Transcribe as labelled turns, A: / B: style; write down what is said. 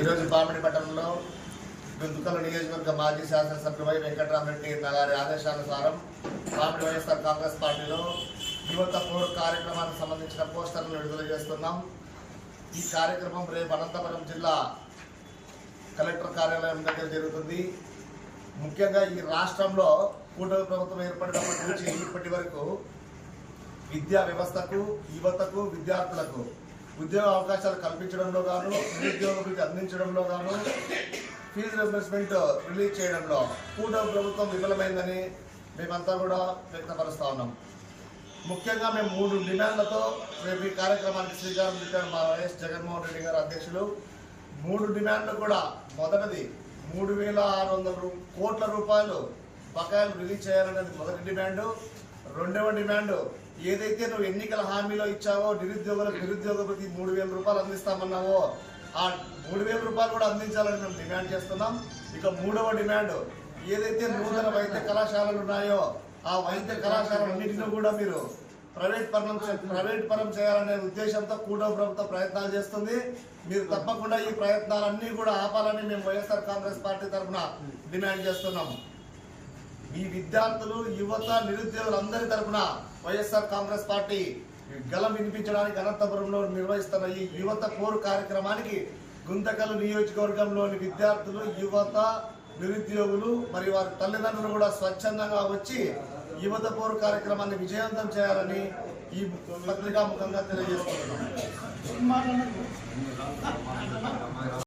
A: ఈరోజు పామిడి పట్టణంలో దుందుకల నియోజకవర్గ మాజీ శాసనసభ్యులు వెంకటరామరెడ్డి గారి ఆదేశానుసారం పామిడి వైఎస్ఆర్ కాంగ్రెస్ పార్టీలో యువత ఫోర్ కార్యక్రమానికి సంబంధించిన పోస్టర్లను విడుదల చేస్తున్నాం. ఈ కార్యక్రమం రేపు అనంతపురం జిల్లా కలెక్టర్ కార్యాలయం దగ్గర జరుగుతుంది. ముఖ్యంగా ఈ రాష్ట్రంలో కూటమి ప్రభుత్వం ఏర్పడినప్పటి నుంచి ఇప్పటి వరకు విద్యా వ్యవస్థకు యువతకు విద్యార్థులకు ఉద్యోగ అవకాశాలు కల్పించడంలో గాను నిరుద్యోగులకు అందించడంలో గాను ఫీజు రింబర్స్మెంట్ రిలీజ్ చేయడంలో కూటమి ప్రభుత్వం విఫలమైందని మేమంతా కూడా వ్యక్తపరుస్తా ఉన్నాం. ముఖ్యంగా మేము మూడు డిమాండ్లతో రేపు ఈ కార్యక్రమానికి శ్రీకారం చుట్టారు మా వైఎస్ జగన్మోహన్ రెడ్డి గారు అధ్యక్షులు. మూడు డిమాండ్లు కూడా మొదటిది మూడు వేల ఆరు వందల కోట్ల రూపాయలు బకాయిలు రిలీజ్ చేయాలనేది మొదటి డిమాండు. రెండవ డిమాండ్ ఏదైతే నువ్వు ఎన్నికల హామీలో ఇచ్చావో నిరుద్యోగులకు నిరుద్యోగ ప్రతి మూడు వేల రూపాయలు అందిస్తామన్నావో ఆ మూడు వేల రూపాయలు కూడా అందించాలని మేము డిమాండ్ చేస్తున్నాం. ఇక మూడవ డిమాండ్ ఏదైతే నూతన వైద్య కళాశాలలు ఉన్నాయో ఆ వైద్య కళాశాలన్నింటినీ కూడా మీరు ప్రైవేట్ పరం ప్రైవేట్ పరం చేయాలనే ఉద్దేశంతో కూటమి ప్రభుత్వం ప్రయత్నాలు చేస్తుంది. మీరు తప్పకుండా ఈ ప్రయత్నాలన్నీ కూడా ఆపాలని మేము వైఎస్ఆర్ కాంగ్రెస్ పార్టీ తరఫున డిమాండ్ చేస్తున్నాం. ఈ విద్యార్థులు యువత నిరుద్యోగులందరి తరఫున వైఎస్ఆర్ కాంగ్రెస్ పార్టీ గలం వినిపించడానికి అనంతపురంలో నిర్వహిస్తున్న ఈ యువత పోరు కార్యక్రమానికి గుంతకల్ నియోజకవర్గంలోని విద్యార్థులు యువత నిరుద్యోగులు మరియు వారి తల్లిదండ్రులు కూడా స్వచ్ఛందంగా వచ్చి యువత పోరు కార్యక్రమాన్ని విజయవంతం చేయాలని ఈ పత్రికా ముఖంగా